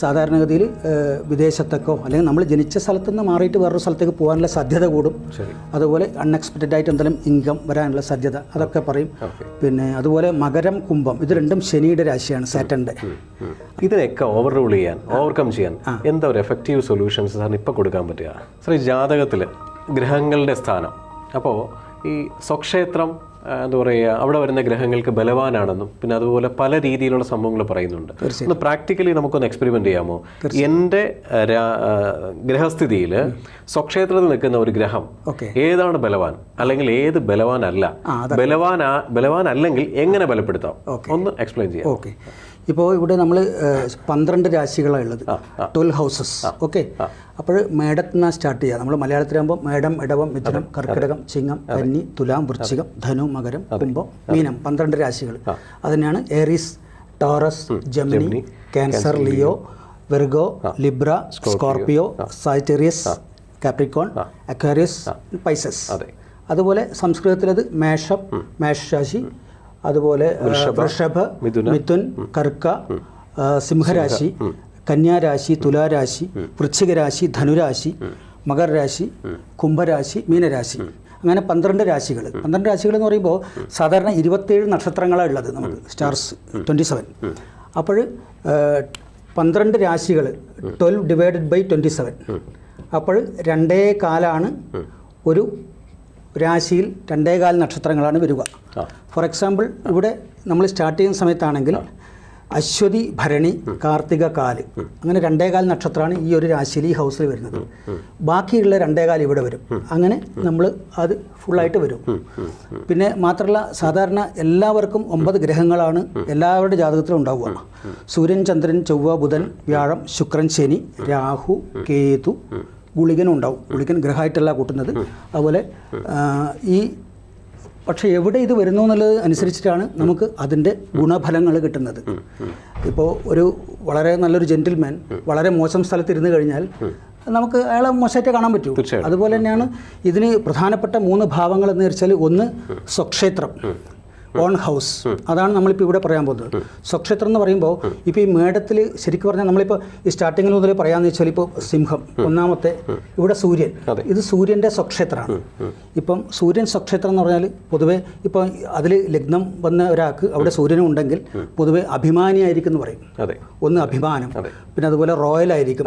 സാധാരണഗതിയിൽ വിദേശത്തേക്കോ അല്ലെങ്കിൽ നമ്മൾ ജനിച്ച സ്ഥലത്തു നിന്ന് മാറിയിട്ട് വേറൊരു സ്ഥലത്തേക്ക് പോകാനുള്ള സാധ്യത കൂടും. അതുപോലെ അൺഎക്സ്പെക്റ്റഡ് ആയിട്ട് എന്തെങ്കിലും ഇൻകം വരാനുള്ള സാധ്യത അതൊക്കെ പറയും. പിന്നെ അതുപോലെ മകരം കുംഭം ഇത് രണ്ടും ശനിയുടെ രാശിയാണ് സാറ്റന്റെ ഇതിനെയൊക്കെ ഓവർ റൂൾ ചെയ്യാൻ ഓവർകം ചെയ്യാൻ എന്താ ഒരു എഫക്റ്റീവ് സൊല്യൂഷൻസ് സാറിന് ഇപ്പോൾ കൊടുക്കാൻ പറ്റുക? സാർ ഈ ജാതകത്തിൽ ഗ്രഹങ്ങളുടെ സ്ഥാനം. അപ്പോൾ ഈ സ്വക്ഷേത്രം എന്താ പറയുക അവിടെ വരുന്ന ഗ്രഹങ്ങൾക്ക് ബലവാനാണെന്നും പിന്നെ അതുപോലെ പല രീതിയിലുള്ള സംഭവങ്ങൾ പറയുന്നുണ്ട്. ഒന്ന് പ്രാക്ടിക്കലി നമുക്കൊന്ന് എക്സ്പെരിമെന്റ് ചെയ്യാമോ? എന്റെ ഗ്രഹസ്ഥിതിയിൽ സ്വക്ഷേത്രത്തിൽ നിൽക്കുന്ന ഒരു ഗ്രഹം ഏതാണ് ബലവാൻ? അല്ലെങ്കിൽ ഏത് ബലവാനല്ല? ബലവാനാ ബലവാനല്ലെങ്കിൽ എങ്ങനെ ബലപ്പെടുത്താം? ഒന്ന് എക്സ്പ്ലെയിൻ ചെയ്യാം. ഓക്കെ. ഇപ്പോൾ ഇവിടെ നമ്മൾ പന്ത്രണ്ട് രാശികളാണ് ഉള്ളത്. Twelve houses. ഓക്കെ? അപ്പോൾ മേടത്തിൽ നിന്നാണ് സ്റ്റാർട്ട് ചെയ്യുക നമ്മൾ മലയാളത്തിലാകുമ്പോൾ മേടം ഇടവം മിഥുനം കർക്കിടകം ചിങ്ങം കന്നി തുലാം വൃശ്ചികം ധനു മകരം കുംഭം മീനം പന്ത്രണ്ട് രാശികൾ അതിനാണ് Aries Taurus Gemini Cancer Leo Virgo Libra Scorpio. Sagittarius Capricorn Aquarius Pisces. അതെ. അതുപോലെ സംസ്കൃതത്തിലത് മേഷം മേഷരാശി അതുപോലെ വൃഷഭ മിഥുൻ കർക്ക സിംഹരാശി കന്യാരാശി തുലാരാശി വൃശ്ചികരാശി ധനുരാശി മകരരാശി കുംഭരാശി മീനരാശി. അങ്ങനെ പന്ത്രണ്ട് രാശികൾ പന്ത്രണ്ട് രാശികൾ എന്ന് പറയുമ്പോൾ സാധാരണ ഇരുപത്തേഴ് നക്ഷത്രങ്ങളാണ് ഉള്ളത് നമുക്ക്. സ്റ്റാർസ് ട്വന്റി സെവൻ അപ്പോൾ പന്ത്രണ്ട് രാശികൾ twelve divided by twenty seven അപ്പോൾ രണ്ടേ കാലാണ് ഒരു രാശിയിൽ രണ്ടേകാൽ നക്ഷത്രങ്ങളാണ് വരിക. ഫോർ എക്സാമ്പിൾ ഇവിടെ നമ്മൾ സ്റ്റാർട്ട് ചെയ്യുന്ന സമയത്താണെങ്കിൽ അശ്വതി ഭരണി കാർത്തിക കാൽ. അങ്ങനെ രണ്ടേകാൽ നക്ഷത്രമാണ് ഈ ഒരു രാശിയിൽ ഈ ഹൗസിൽ വരുന്നത്. ബാക്കിയുള്ള രണ്ടേകാൽ ഇവിടെ വരും. അങ്ങനെ നമ്മൾ അത് ഫുള്ളായിട്ട് വരും. പിന്നെ മാത്രമല്ല സാധാരണ എല്ലാവർക്കും ഒമ്പത് ഗ്രഹങ്ങളാണ് എല്ലാവരുടെ ജാതകത്തിലും ഉണ്ടാവുക. സൂര്യൻ ചന്ദ്രൻ ചൊവ്വ ബുധൻ വ്യാഴം ശുക്രൻ ശനി രാഹു കേതു ഗുളികനും ഉണ്ടാവും ഗുളികൻ ഗ്രഹമായിട്ടല്ല കൂട്ടുന്നത്. അതുപോലെ ഈ പക്ഷേ എവിടെ ഇത് വരുന്നു എന്നുള്ളത് അനുസരിച്ചിട്ടാണ് നമുക്ക് അതിന്റെ ഗുണഫലങ്ങൾ കിട്ടുന്നത്. ഇപ്പോൾ ഒരു വളരെ നല്ലൊരു ജെന്റിൽമാൻ വളരെ മോശം സ്ഥലത്ത് ഇരുന്ന് കഴിഞ്ഞാൽ നമുക്ക് അയാളെ മോശമായിട്ട് കാണാൻ പറ്റൂ. അതുപോലെ തന്നെയാണ് ഇതിന് പ്രധാനപ്പെട്ട മൂന്ന് ഭാവങ്ങൾ എന്ന് വെച്ചാൽ ഒന്ന് സ്വക്ഷേത്രം. ഓൺ ഹൗസ് അതാണ് നമ്മളിപ്പോൾ ഇവിടെ പറയാൻ പോകുന്നത്. സ്വക്ഷേത്രം എന്ന് പറയുമ്പോൾ ഇപ്പോൾ ഈ മേടത്തിൽ ശരിക്കും പറഞ്ഞാൽ നമ്മളിപ്പോൾ ഈ സ്റ്റാർട്ടിങ്ങിൽ മുതൽ പറയാമെന്ന് വെച്ചാൽ ഇപ്പോൾ സിംഹം ഒന്നാമത്തെ ഇവിടെ സൂര്യൻ. ഇത് സൂര്യന്റെ സ്വക്ഷേത്രമാണ്. ഇപ്പം സൂര്യൻ സ്വക്ഷേത്രം എന്ന് പറഞ്ഞാൽ പൊതുവെ ഇപ്പോൾ അതിൽ ലഗ്നം വന്ന ഒരാൾക്ക് അവിടെ സൂര്യനും ഉണ്ടെങ്കിൽ പൊതുവെ അഭിമാനിയായിരിക്കും എന്ന് പറയും. ഒന്ന് അഭിമാനം. പിന്നെ അതുപോലെ റോയൽ ആയിരിക്കും.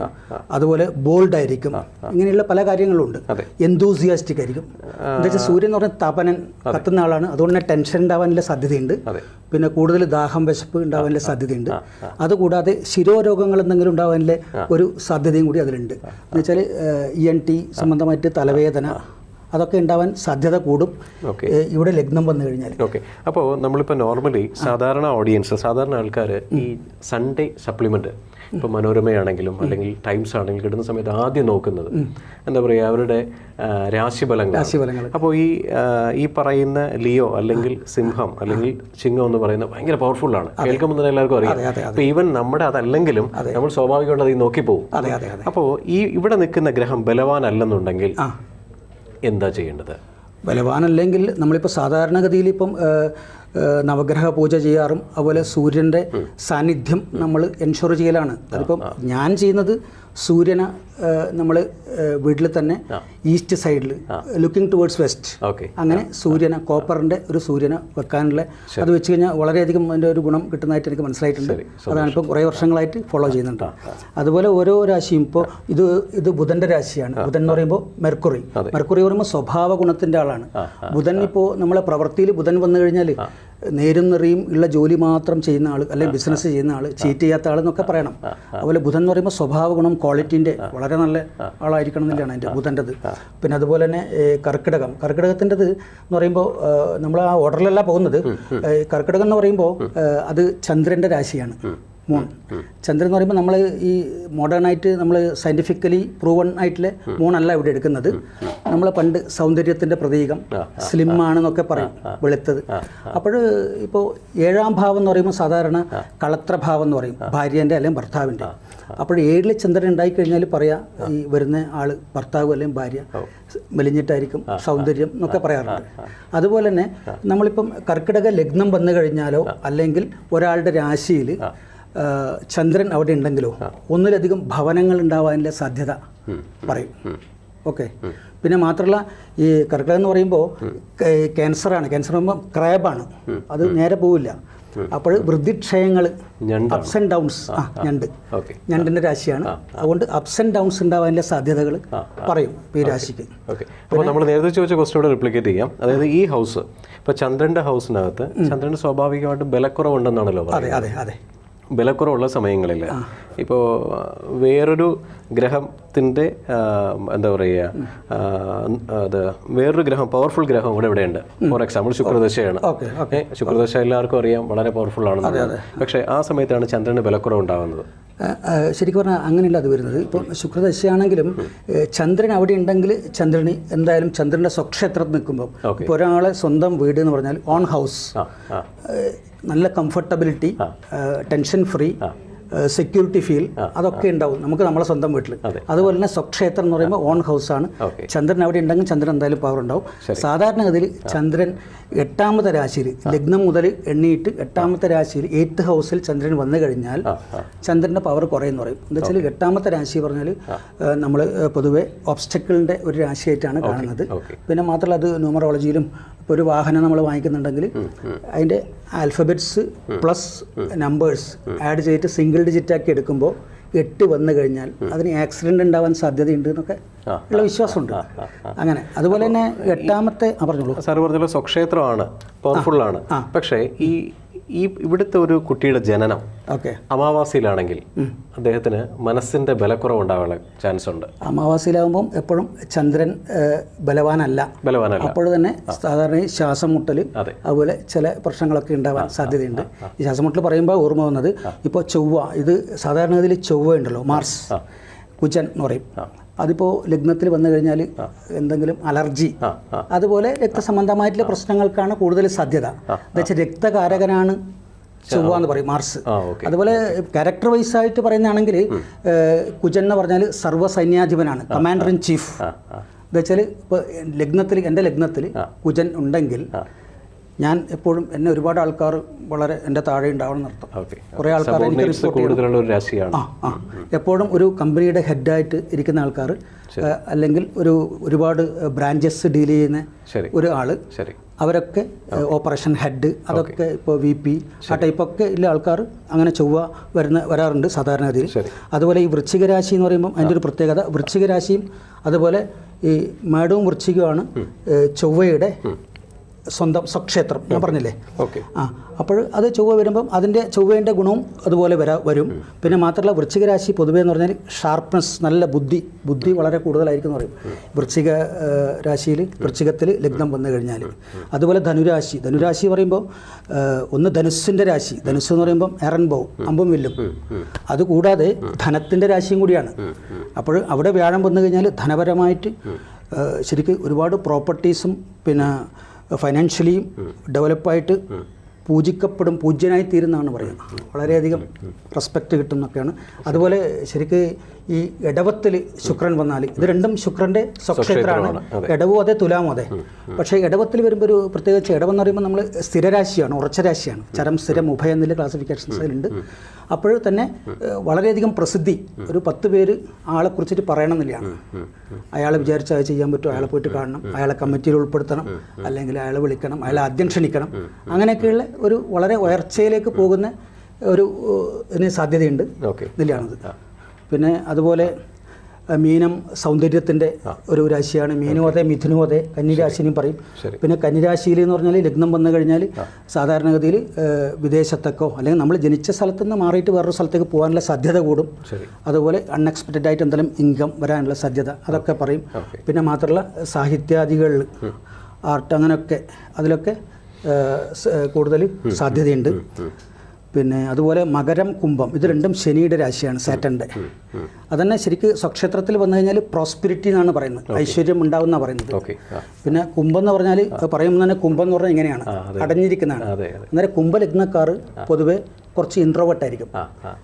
അതുപോലെ ബോൾഡ് ആയിരിക്കും. ഇങ്ങനെയുള്ള പല കാര്യങ്ങളുണ്ട്. എന്തൂസിയാസ്റ്റിക് ആയിരിക്കും. എന്താ വെച്ചാൽ സൂര്യൻ എന്ന് പറഞ്ഞാൽ തപനൻ കത്തുന്ന ആളാണ്. അതുകൊണ്ട് തന്നെ ടെൻഷൻ ഉണ്ടാവാനുള്ള സാധ്യതയുണ്ട്. പിന്നെ കൂടുതൽ ദാഹം വിശപ്പ് ഉണ്ടാവാനുള്ള സാധ്യതയുണ്ട്. അതുകൂടാതെ ശിരോരോഗങ്ങൾ എന്തെങ്കിലും ഉണ്ടാവാനുള്ള ഒരു സാധ്യതയും കൂടി അതിലുണ്ട്. എന്ന് വെച്ചാൽ ഇ എൻ ടി സംബന്ധമായിട്ട് തലവേദന അതൊക്കെ ഉണ്ടാവാൻ സാധ്യത കൂടും. ഇവിടെ ലഗ്നം വന്നു കഴിഞ്ഞാൽ ഓക്കെ. അപ്പോൾ നമ്മളിപ്പോൾ നോർമലി സാധാരണ ഓഡിയൻസ് സാധാരണ ആൾക്കാർ ഈ സൺഡേ സപ്ലിമെന്റ് ഇപ്പോൾ മനോരമയാണെങ്കിലും അല്ലെങ്കിൽ ടൈംസ് ആണെങ്കിലും കിട്ടുന്ന സമയത്ത് ആദ്യം നോക്കുന്നത് എന്താ പറയുക അവരുടെ രാശിഫലങ്ങൾ രാശിഫലങ്ങൾ അപ്പോൾ ഈ ഈ പറയുന്ന ലിയോ അല്ലെങ്കിൽ സിംഹം അല്ലെങ്കിൽ ചിങ്ങം എന്ന് പറയുന്നത് ഭയങ്കര പവർഫുൾ ആണ്. കേൾക്കുമ്പോൾ തന്നെ എല്ലാവർക്കും അറിയാം. അപ്പോൾ ഈവൻ നമ്മുടെ അതല്ലെങ്കിലും നമ്മൾ സ്വാഭാവികമായിട്ട് അത് നോക്കി പോകും. അപ്പോൾ ഈ ഇവിടെ നിൽക്കുന്ന ഗ്രഹം ബലവാനല്ലെന്നുണ്ടെങ്കിൽ എന്താ ചെയ്യേണ്ടത്? ബലവാനല്ലെങ്കിൽ നമ്മളിപ്പോൾ സാധാരണഗതിയിൽ ഇപ്പം നവഗ്രഹ പൂജ ചെയ്യാറും അതുപോലെ സൂര്യന്റെ സാന്നിധ്യം നമ്മൾ എൻഷുർ ചെയ്യലാണ്. അതിപ്പം ഞാൻ ചെയ്യുന്നത് സൂര്യനെ നമ്മൾ വീട്ടിൽ തന്നെ ഈസ്റ്റ് സൈഡിൽ ലുക്കിംഗ് ടുവേർഡ്സ് വെസ്റ്റ് ഓക്കെ. അങ്ങനെ സൂര്യനെ കോപ്പറിന്റെ ഒരു സൂര്യനെ വെക്കാനുള്ള അത് വെച്ച് കഴിഞ്ഞാൽ വളരെയധികം അതിന്റെ ഒരു ഗുണം കിട്ടുന്നതായിട്ട് എനിക്ക് മനസ്സിലായിട്ടുണ്ട്. അതാണ് ഇപ്പോൾ കുറേ വർഷങ്ങളായിട്ട് ഫോളോ ചെയ്യുന്നുണ്ട്. അതുപോലെ ഓരോ രാശിയും ഇപ്പോൾ ഇത് ഇത് ബുധന്റെ രാശിയാണ്. ബുധൻ എന്ന് പറയുമ്പോൾ മെർക്കുറി. മെർക്കുറി പറയുമ്പോൾ സ്വഭാവ ഗുണത്തിന്റെ ആളാണ് ബുധൻ ഇപ്പോൾ നമ്മളെ പ്രവൃത്തിയിൽ ബുധൻ വന്നു കഴിഞ്ഞാൽ നേരും നിറയും ഉള്ള ജോലി മാത്രം ചെയ്യുന്ന ആൾ അല്ലെങ്കിൽ ബിസിനസ് ചെയ്യുന്ന ആൾ ചീറ്റ് ചെയ്യാത്ത ആൾ എന്നൊക്കെ പറയണം. അതുപോലെ ബുധൻ എന്ന് പറയുമ്പോൾ സ്വഭാവ ഗുണം ക്വാളിറ്റീന്റെ വളരെ നല്ല ആളായിരിക്കണം എന്നുള്ളതാണ് എന്റെ ബുധന്റെത് പിന്നെ അതുപോലെ തന്നെ കർക്കിടകം. കർക്കിടകത്തിന്റെത് എന്ന് പറയുമ്പോൾ നമ്മൾ ആ ഓർഡറിലല്ല പോകുന്നത്. കർക്കിടകം എന്ന് പറയുമ്പോൾ അത് ചന്ദ്രന്റെ രാശിയാണ്. മൂൺ ചന്ദ്രൻ എന്ന് പറയുമ്പോൾ നമ്മൾ ഈ മോഡേൺ ആയിട്ട് നമ്മൾ സയന്റിഫിക്കലി പ്രൂവൺ ആയിട്ടുള്ള മൂണല്ല ഇവിടെ എടുക്കുന്നത്. നമ്മൾ പണ്ട് സൗന്ദര്യത്തിന്റെ പ്രതീകം സ്ലിം ആണെന്നൊക്കെ പറയും വെളുത്തത്. അപ്പോൾ ഇപ്പോൾ ഏഴാം ഭാവം എന്ന് പറയുമ്പോൾ സാധാരണ കളത്രഭാവം എന്ന് പറയും ഭാര്യേന്റെ അല്ലെങ്കിൽ ഭർത്താവിന്റെ അപ്പോൾ ഏഴിലെ ചന്ദ്രൻ ഉണ്ടായിക്കഴിഞ്ഞാൽ പറയാം ഈ വരുന്ന ആൾ ഭർത്താവ് അല്ലെങ്കിൽ ഭാര്യ മെലിഞ്ഞിട്ടായിരിക്കും സൗന്ദര്യം എന്നൊക്കെ പറയാറുണ്ട്. അതുപോലെ തന്നെ നമ്മളിപ്പം കർക്കിടക ലഗ്നം വന്നു കഴിഞ്ഞാലോ അല്ലെങ്കിൽ ഒരാളുടെ രാശിയിൽ ചന്ദ്രൻ അവിടെ ഉണ്ടെങ്കിലോ ഒന്നിലധികം ഭവനങ്ങൾ ഉണ്ടാവാനുള്ള സാധ്യത പറയും. ഓക്കെ. പിന്നെ മാത്രമല്ല ഈ കർക്കിടകം എന്ന് പറയുമ്പോൾ ക്യാൻസറാണ് ക്യാൻസർ പറയുമ്പോൾ ക്രാബാണ് അത് നേരെ പോവില്ല. അപ്പോൾ വൃദ്ധിക്ഷയങ്ങൾ അപ്സ് ആൻഡ് ഡൗൺസ് ആ ഞണ്ട്. ഞണ്ടിന്റെ രാശിയാണ്. അതുകൊണ്ട് അപ്സ് ആൻഡ് ഡൗൺസ് ഉണ്ടാവാനുള്ള സാധ്യതകൾ പറയും ഈ രാശിക്ക്. അപ്പോൾ നമ്മൾ നേരത്തെ ചോദിച്ച ക്വസ്റ്റിനോട് റിപ്ലിക്കേറ്റ് ചെയ്യാം. അതായത് ഈ ഹൗസ് ഇപ്പോൾ ചന്ദ്രന്റെ ഹൗസിനകത്ത് ചന്ദ്രന് സ്വാഭാവികമായിട്ടും ബലക്കുറവുണ്ടെന്നാണല്ലോ അതെ അതെ അതെ. ബലക്കുറവുള്ള സമയങ്ങളിൽ ഇപ്പോൾ വേറൊരു ഗ്രഹത്തിന്റെ എന്താ പറയുക അത് വേറൊരു ഗ്രഹം പവർഫുൾ ഗ്രഹം ഇവിടെ ഇവിടെയുണ്ട്. ഫോർ എക്സാമ്പിൾ ശുക്രദശയാണ്. ശുക്രദശ എല്ലാവർക്കും അറിയാം വളരെ പവർഫുൾ ആണെന്ന് പക്ഷേ ആ സമയത്താണ് ചന്ദ്രന് ബലക്കുറവ് ഉണ്ടാകുന്നത് ശരിക്കും പറഞ്ഞാൽ അങ്ങനെയല്ല അത് വരുന്നത്. ഇപ്പം ശുക്രദശയാണെങ്കിലും ചന്ദ്രൻ അവിടെ ഉണ്ടെങ്കിൽ ചന്ദ്രന് എന്തായാലും ചന്ദ്രന്റെ സ്വക്ഷേത്രത്തിൽ നിൽക്കുമ്പോൾ ഇപ്പോൾ ഒരാളെ സ്വന്തം വീട് എന്ന് പറഞ്ഞാൽ ഓൺ ഹൗസ്. നല്ല comfortability tension free security feel അതൊക്കെ ഉണ്ടാവും. നമുക്ക് നമ്മളെ സ്വന്തം വീട്ടിൽ അതുപോലെ തന്നെ സ്വക്ഷേത്രം എന്ന് പറയുമ്പോൾ ഓൺ ഹൗസ് ആണ്. ചന്ദ്രൻ അവിടെ ഉണ്ടെങ്കിൽ ചന്ദ്രൻ എന്തായാലും പവർ ഉണ്ടാവും. സാധാരണഗതിയിൽ ചന്ദ്രൻ എട്ടാമത്തെ രാശിയിൽ ലഗ്നം മുതൽ എണ്ണിയിട്ട് എട്ടാമത്തെ രാശിയിൽ എയ്ത്ത് ഹൗസിൽ ചന്ദ്രൻ വന്നു കഴിഞ്ഞാൽ ചന്ദ്രന്റെ പവർ കുറയെന്ന് പറയും. എന്താ വെച്ചാൽ എട്ടാമത്തെ രാശി പറഞ്ഞാൽ നമ്മൾ പൊതുവേ ഓബ്സ്റ്റക്കിളിന്റെ ഒരു രാശിയായിട്ടാണ് കാണുന്നത്. പിന്നെ മാത്രമല്ല അത് ന്യൂമറോളജിയിലും ഒരു വാഹനം നമ്മൾ വാങ്ങിക്കുന്നുണ്ടെങ്കിൽ അതിന്റെ ആൽഫബറ്റ്സ് പ്ലസ് നമ്പേഴ്സ് ആഡ് ചെയ്തിട്ട് സിംഗിൾ ഡിജിറ്റ് ആക്കി എടുക്കുമ്പോൾ എട്ട് വന്നു കഴിഞ്ഞാൽ അതിന് ആക്സിഡന്റ് ഉണ്ടാവാൻ സാധ്യതയുണ്ട് എന്നൊക്കെ ഉള്ള വിശ്വാസമുണ്ട്. അങ്ങനെ. അതുപോലെ തന്നെ എട്ടാമത്തെ പറഞ്ഞോളൂ. സാർ പറഞ്ഞല്ലോ സ്വക്ഷേത്രമാണ് പവർഫുൾ ആണ്. പക്ഷേ ഈ ഈ ഇവിടുത്തെ ഒരു കുട്ടിയുടെ ജനനം ഓക്കെ. അമാവാസിയിലാണെങ്കിൽ അദ്ദേഹത്തിന് മനസ്സിന്റെ ബലക്കുറവ് ഉണ്ടാകാനുള്ള ചാൻസ് ഉണ്ട് അമാവാസിയിലാകുമ്പം എപ്പോഴും ചന്ദ്രൻ ബലവാനല്ല. ബലവാനല്ല. അപ്പോൾ തന്നെ സാധാരണ ഈ ശ്വാസം മുട്ടൽ അതെ. അതുപോലെ ചില പ്രശ്നങ്ങളൊക്കെ ഉണ്ടാവാൻ സാധ്യതയുണ്ട്. ഈ ശ്വാസം മുട്ടൽ പറയുമ്പോൾ ഓർമ്മ വന്നത് ഇപ്പോൾ ചൊവ്വ ഇത് സാധാരണഗതിയിൽ ചൊവ്വ ഉണ്ടല്ലോ മാർസ് കുജൻ എന്ന് പറയും. അതിപ്പോൾ ലഗ്നത്തിൽ വന്നു കഴിഞ്ഞാൽ എന്തെങ്കിലും അലർജി. അതുപോലെ രക്തസംബന്ധമായിട്ടുള്ള പ്രശ്നങ്ങൾക്കാണ് കൂടുതൽ സാധ്യത. എന്താ രക്തകാരകനാണ് ചൊവ്വ എന്ന് പറയും മാർസ്. അതുപോലെ ക്യാരക്ടർ വൈസ് ആയിട്ട് പറയുന്നതാണെങ്കിൽ കുജൻ എന്ന് പറഞ്ഞാൽ സർവസൈന്യാധിപനാണ് കമാൻഡർ ഇൻ ചീഫ്. ആ ആ. എന്താ വെച്ചാൽ ഇപ്പോൾ ലഗ്നത്തിൽ എന്റെ ലഗ്നത്തിൽ കുജൻ ഉണ്ടെങ്കിൽ ഞാൻ എപ്പോഴും എന്നെ ഒരുപാട് ആൾക്കാർ വളരെ എന്റെ താഴെ ഉണ്ടാവണം നടത്തും കുറേ ആൾക്കാർ എനിക്ക് റിപ്പോർട്ട് കൂടുതലുള്ള ഒരു രാശിയാണ്. ആ ആ. എപ്പോഴും ഒരു കമ്പനിയുടെ ഹെഡായിട്ട് ഇരിക്കുന്ന ആൾക്കാർ അല്ലെങ്കിൽ ഒരു ഒരുപാട് ബ്രാഞ്ചസ് ഡീൽ ചെയ്യുന്ന ഒരു ആൾ അവരൊക്കെ ഓപ്പറേഷൻ ഹെഡ് അതൊക്കെ ഇപ്പോൾ വി പി ആ ടൈപ്പൊക്കെ ഉള്ള ആൾക്കാർ അങ്ങനെ ചൊവ്വ വരുന്ന വരാറുണ്ട് സാധാരണഗതിയിൽ. അതുപോലെ ഈ വൃശ്ചികരാശി എന്ന് പറയുമ്പോൾ അതിന്റെ ഒരു പ്രത്യേകത വൃശ്ചികരാശിയും അതുപോലെ ഈ മേടവും വൃശ്ചികവുമാണ് ചൊവ്വയുടെ സ്വന്തം സ്വക്ഷേത്രം ഞാൻ പറഞ്ഞില്ലേ? ഓക്കെ. ആ അപ്പോൾ അത് ചൊവ്വ വരുമ്പം അതിന്റെ ചൊവ്വേന്റെ ഗുണവും അതുപോലെ വരാ വരും. പിന്നെ മാത്രമല്ല വൃശ്ചികരാശി പൊതുവേ എന്ന് പറഞ്ഞാൽ ഷാർപ്നെസ് നല്ല ബുദ്ധി ബുദ്ധി വളരെ കൂടുതലായിരിക്കും എന്ന് പറയും. വൃശ്ചിക രാശിയിൽ വൃശ്ചികത്തിൽ ലഗ്നം വന്നു കഴിഞ്ഞാൽ. അതുപോലെ ധനുരാശി ധനുരാശി പറയുമ്പോൾ ഒന്ന് ധനുസ്സിന്റെ രാശി ധനുസ് എന്ന് പറയുമ്പം എറൻബോ അമ്പും വില്ലും. അതുകൂടാതെ ധനത്തിന്റെ രാശിയും കൂടിയാണ്. അപ്പോൾ അവിടെ വ്യാഴം വന്നു കഴിഞ്ഞാൽ ധനപരമായിട്ട് ശരിക്കും ഒരുപാട് പ്രോപ്പർട്ടീസും പിന്നെ ഫൈനാൻഷ്യലിയും ഡെവലപ്പായിട്ട് പൂജിക്കപ്പെടും പൂജ്യനായി തീരുന്നതാണ് പറയുന്നത് വളരെയധികം റെസ്പെക്റ്റ് കിട്ടും എന്നൊക്കെയാണ്. അതുപോലെ ശരിക്ക് ഈ ഇടവത്തിൽ ശുക്രൻ വന്നാൽ ഇത് രണ്ടും ശുക്രന്റെ സ്വക്ഷേത്രമാണ്. ഇടവും അതെ. തുലാമും അതെ. പക്ഷേ ഇടവത്തിൽ വരുമ്പോൾ ഒരു പ്രത്യേകിച്ച് ഇടവെന്ന് പറയുമ്പോൾ നമ്മൾ സ്ഥിരരാശിയാണ് ഉറച്ച രാശിയാണ് ചരം സ്ഥിരം ഉഭയം എന്നുള്ള ക്ലാസിഫിക്കേഷൻസ് അതിലുണ്ട്. അപ്പോൾ തന്നെ വളരെയധികം പ്രസിദ്ധി ഒരു പത്ത് പേര് ആളെ കുറിച്ചിട്ട് പറയണമെന്നില്ലാണ് അയാളെ വിചാരിച്ച അത് ചെയ്യാൻ പറ്റും അയാളെ പോയിട്ട് കാണണം അയാളെ കമ്മിറ്റിയിൽ ഉൾപ്പെടുത്തണം അല്ലെങ്കിൽ അയാളെ വിളിക്കണം അയാളെ ആദ്യം ക്ഷണിക്കണം അങ്ങനെയൊക്കെയുള്ള ഒരു വളരെ ഉയർച്ചയിലേക്ക് പോകുന്ന ഒരു ഇതിന് സാധ്യതയുണ്ട് ഇതിലാണത്. പിന്നെ അതുപോലെ മീനം സൗന്ദര്യത്തിന്റെ ഒരു രാശിയാണ്. മീനും അതെ മിഥുനും അതെ കന്നിരാശിനും പറയും പിന്നെ കന്നിരാശിയിൽ എന്ന് പറഞ്ഞാൽ ലഗ്നം വന്നു കഴിഞ്ഞാൽ സാധാരണഗതിയിൽ വിദേശത്തേക്കോ അല്ലെങ്കിൽ നമ്മൾ ജനിച്ച സ്ഥലത്തു നിന്ന് മാറിയിട്ട് വേറൊരു സ്ഥലത്തേക്ക് പോകാനുള്ള സാധ്യത കൂടും. അതുപോലെ അൺഎക്സ്പെക്റ്റഡ് ആയിട്ട് എന്തെങ്കിലും ഇൻകം വരാനുള്ള സാധ്യത അതൊക്കെ പറയും. പിന്നെ മാത്രമല്ല സാഹിത്യാദികളിൽ ആർട്ട് അങ്ങനെയൊക്കെ അതിലൊക്കെ കൂടുതൽ സാധ്യതയുണ്ട്. പിന്നെ അതുപോലെ മകരം കുംഭം ഇത് രണ്ടും ശനിയുടെ രാശിയാണ് സാറ്റന്റെ അതന്നെ ശരിക്ക് സ്വക്ഷേത്രത്തിൽ വന്നു കഴിഞ്ഞാൽ പ്രോസ്പിരിറ്റി എന്നാണ് പറയുന്നത്. ഐശ്വര്യം ഉണ്ടാവുന്ന പറയുന്നത്. പിന്നെ കുംഭം എന്ന് പറഞ്ഞാൽ പറയുമ്പോൾ തന്നെ കുംഭം എന്ന് പറഞ്ഞാൽ ഇങ്ങനെയാണ്. അടഞ്ഞിരിക്കുന്നതാണ്. അന്നേരം കുംഭലഗ്നക്കാർ പൊതുവെ കുറച്ച് ഇൻട്രോവേർട്ട് ആയിരിക്കും.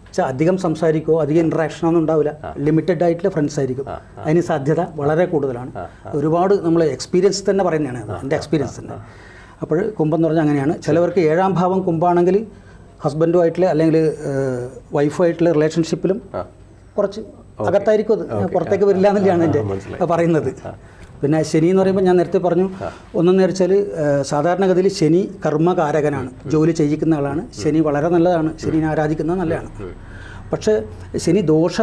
വെച്ചാൽ അധികം സംസാരിക്കുമോ അധികം ഇൻട്രാക്ഷൻ ഒന്നും ഉണ്ടാവില്ല. ലിമിറ്റഡ് ആയിട്ടുള്ള ഫ്രണ്ട്സ് ആയിരിക്കും. അതിന് സാധ്യത വളരെ കൂടുതലാണ്. ഒരുപാട് നമ്മൾ എക്സ്പീരിയൻസ് തന്നെ പറയുന്നതാണ്. എന്റെ എക്സ്പീരിയൻസ് തന്നെ. അപ്പോൾ കുംഭം എന്ന് പറഞ്ഞാൽ അങ്ങനെയാണ്. ചിലവർക്ക് ഏഴാം ഭാവം കുംഭാണെങ്കിൽ ഹസ്ബൻഡുമായിട്ടുള്ള അല്ലെങ്കിൽ വൈഫുമായിട്ടുള്ള റിലേഷൻഷിപ്പിലും കുറച്ച് അകത്തായിരിക്കും അത്. പുറത്തേക്ക് വരില്ല എന്നുള്ളതാണ് എന്റെ പറയുന്നത്. പിന്നെ ശനി എന്ന് പറയുമ്പോൾ ഞാൻ നേരത്തെ പറഞ്ഞു. ഒന്നെന്ന് വെച്ചാൽ സാധാരണഗതിയിൽ ശനി കർമ്മകാരകനാണ്. ജോലി ചെയ്യിക്കുന്ന ആളാണ്. ശനി വളരെ നല്ലതാണ്. ശനിനെ ആരാധിക്കുന്നത് നല്ലതാണ്. പക്ഷേ ശനി ദോഷ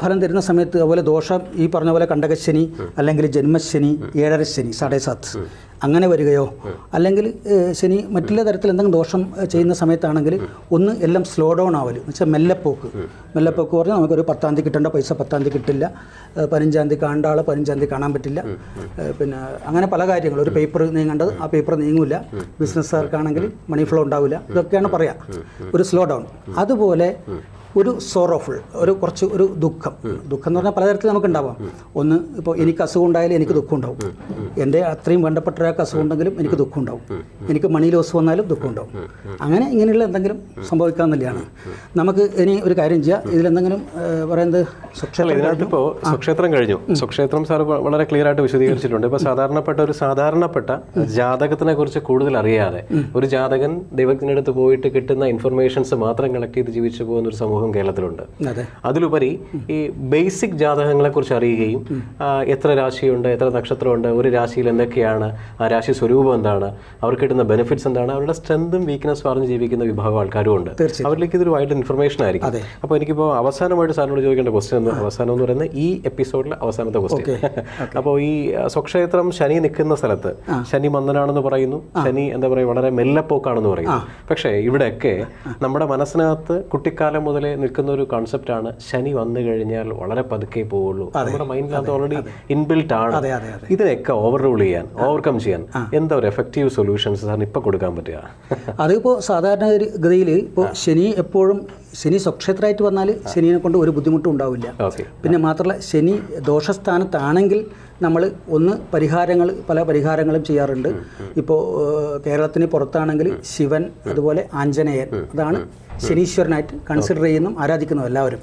ഫലം തരുന്ന സമയത്ത് അതുപോലെ ദോഷം ഈ പറഞ്ഞ പോലെ കണ്ടകശനി അല്ലെങ്കിൽ ജന്മശനി ഏഴര ശനി സാഡേ സാത്ത് അങ്ങനെ വരികയോ അല്ലെങ്കിൽ ശനി മറ്റുള്ള തരത്തിൽ എന്തെങ്കിലും ദോഷം ചെയ്യുന്ന സമയത്താണെങ്കിൽ ഒന്ന് എല്ലാം സ്ലോ ഡൗൺ ആവൽ എന്ന് വെച്ചാൽ മെല്ലെപ്പോക്ക് മെല്ലെപ്പോക്ക് പറഞ്ഞാൽ നമുക്കൊരു പത്താം തീയതി കിട്ടേണ്ട പൈസ പത്താം തീയതി കിട്ടില്ല. പതിനഞ്ചാം തീയതി കാണേണ്ട ആൾ പതിനഞ്ചാം തീയതി കാണാൻ പറ്റില്ല. പിന്നെ അങ്ങനെ പല കാര്യങ്ങൾ. ഒരു പേപ്പർ നീങ്ങേണ്ടത് ആ പേപ്പർ നീങ്ങില്ല ബിസിനസ്സുകാർക്കാണെങ്കിൽ മണി ഫ്ലോ ഉണ്ടാവില്ല ഇതൊക്കെയാണ് പറയാം. ഒരു സ്ലോ ഡൗൺ അതുപോലെ ഒരു സോറോഫുൾ ഒരു കുറച്ച് ഒരു ദുഃഖം. ദുഃഖം എന്ന് പറഞ്ഞാൽ പലതരത്തിൽ നമുക്ക് ഉണ്ടാവാം ഒന്ന് ഇപ്പോൾ എനിക്ക് അസുഖം ഉണ്ടായാലും എനിക്ക് ദുഃഖം ഉണ്ടാവും എന്റെ അത്രയും വേണ്ടപ്പെട്ട ഒരാൾക്ക് അസുഖം ഉണ്ടെങ്കിലും എനിക്ക് ദുഃഖം ഉണ്ടാവും എനിക്ക് മണി ലോസ് വന്നാലും ദുഃഖം ഉണ്ടാവും അങ്ങനെ ഇങ്ങനെയുള്ള എന്തെങ്കിലും സംഭവിക്കാൻ തന്നെയാണ് നമുക്ക് ഇനി ഒരു കാര്യം ചെയ്യാം. ഇതിലെന്തെങ്കിലും പറയുന്നത് അല്ല സുക്ഷേത്രം ഇതിനകത്ത് സ്വക്ഷേത്രം കഴിഞ്ഞു. സ്വക്ഷേത്രം സാർ വളരെ ക്ലിയർ ആയിട്ട് വിശദീകരിച്ചിട്ടുണ്ട്. ഇപ്പോൾ സാധാരണപ്പെട്ട ഒരു സാധാരണപ്പെട്ട ജാതകത്തിനെ കുറിച്ച് കൂടുതൽ അറിയാതെ ഒരു ജാതകൻ ദൈവത്തിനടുത്ത് പോയിട്ട് കിട്ടുന്ന ഇൻഫർമേഷൻസ് മാത്രം കളക്ട് ചെയ്ത് ജീവിച്ചു പോകുന്ന ഒരു സമൂഹം കേരളത്തിലുണ്ട്. അതിലുപരി ഈ ബേസിക് ജാതകങ്ങളെ കുറിച്ച് അറിയുകയും എത്ര രാശിയുണ്ട് എത്ര നക്ഷത്രമുണ്ട് ഒരു രാശിയിൽ എന്തൊക്കെയാണ് ആ രാശി സ്വരൂപം എന്താണ് അവർക്ക് കിട്ടുന്ന ബെനിഫിറ്റ്സ് എന്താണ് അവരുടെ സ്ട്രെങ്തും വീക്ക്നെസ്സും അറിഞ്ഞ് ജീവിക്കുന്ന വിഭാഗം ആൾക്കാരും ഉണ്ട്. അവരിലേക്ക് ഇതൊരു വൈഡ് ഇൻഫർമേഷൻ ആയിരിക്കും. അപ്പോൾ എനിക്കിപ്പോൾ അവസാനമായിട്ട് സാറിനോട് ചോദിക്കേണ്ട ക്വസ്റ്റ്യൻ എന്ന് അവസാനം എന്ന് പറയുന്നത് ഈ എപ്പിസോഡിലെ അവസാനത്തെ ക്വസ്റ്റ്യൻ അപ്പോൾ ഈ സ്വക്ഷേത്രം ശനി നിൽക്കുന്ന സ്ഥലത്ത് ശനി മന്ദനാണെന്ന് പറയുന്നു. ശനി എന്താ പറയുക വളരെ മെല്ലപ്പോക്കാണെന്ന് പറയുന്നു. പക്ഷേ ഇവിടെയൊക്കെ നമ്മുടെ മനസ്സിനകത്ത് കുട്ടിക്കാലം മുതലേ നിൽക്കുന്ന ഒരു കോൺസെപ്റ്റാണ് ശനി വന്നു കഴിഞ്ഞാൽ വളരെ പതുക്കെ പോവുള്ളൂ. നമ്മുടെ മൈൻഡിനകത്ത് ഓൾറെഡി ഇൻബിൽറ്റ് ആണ്. ഇതിനൊക്കെ ഓവർ റൂൾ ചെയ്യാൻ ഓവർകം ചെയ്യാൻ എന്താ ഒരു എഫക്റ്റീവ് സൊല്യൂഷൻസ് സാറിന് ഇപ്പോൾ കൊടുക്കാൻ പറ്റുക? അതിപ്പോൾ സാധാരണ ഒരു ഗതിയിൽ ഇപ്പോൾ ശനി എപ്പോഴും ശനി സ്വക്ഷേത്രമായിട്ട് വന്നാൽ ശനിയെ കൊണ്ട് ഒരു ബുദ്ധിമുട്ടും ഉണ്ടാവില്ല. പിന്നെ മാത്രമല്ല ശനി ദോഷസ്ഥാനത്താണെങ്കിൽ നമ്മൾ ഒന്ന് പരിഹാരങ്ങൾ പല പരിഹാരങ്ങളും ചെയ്യാറുണ്ട്. ഇപ്പോൾ കേരളത്തിന് പുറത്താണെങ്കിൽ ശിവൻ അതുപോലെ ആഞ്ജനേയൻ അതാണ് ശനീശ്വരനായിട്ട് കൺസിഡർ ചെയ്യുന്നു ആരാധിക്കുന്നു എല്ലാവരും.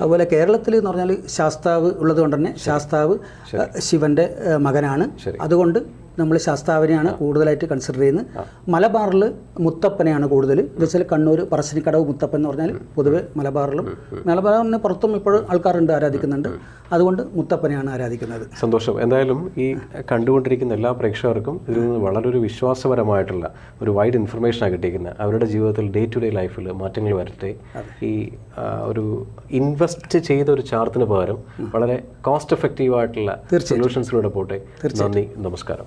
അതുപോലെ കേരളത്തിൽ എന്ന് പറഞ്ഞാൽ ശാസ്താവ് ഉള്ളത് കൊണ്ട് തന്നെ ശാസ്താവ് ശിവന്റെ ശിവന്റെ മകനാണ്. അതുകൊണ്ട് നമ്മൾ ശാസ്താവിനെയാണ് കൂടുതലായിട്ട് കൺസിഡർ ചെയ്യുന്നത്. മലബാറിൽ മുത്തപ്പനെയാണ് കൂടുതൽ. എന്ന് വെച്ചാൽ കണ്ണൂർ പറശ്ശിനിക്കടവ് മുത്തപ്പൻ എന്ന് പറഞ്ഞാൽ പൊതുവെ മലബാറിലും മലബാറിന് പുറത്തും ഇപ്പോഴും ആൾക്കാരുണ്ട് ആരാധിക്കുന്നുണ്ട്. അതുകൊണ്ട് മുത്തപ്പനെയാണ് ആരാധിക്കുന്നത്. സന്തോഷം. എന്തായാലും ഈ കണ്ടുകൊണ്ടിരിക്കുന്ന എല്ലാ പ്രേക്ഷകർക്കും ഇതിൽ നിന്ന് വളരെ ഒരു വിശ്വാസപരമായിട്ടുള്ള ഒരു വൈഡ് ഇൻഫർമേഷനാണ് കിട്ടിയിരിക്കുന്നത്. അവരുടെ ജീവിതത്തിൽ ഡേ ടു ഡേ ലൈഫിൽ മാറ്റങ്ങൾ വരട്ടെ ഈ ഒരു ഇൻവെസ്റ്റ് ചെയ്ത ഒരു ചാർത്തിന് പകരം വളരെ കോസ്റ്റ് എഫക്റ്റീവ് ആയിട്ടുള്ള സൊല്യൂഷൻസിലൂടെ പോട്ടെ. നന്ദി. നമസ്കാരം.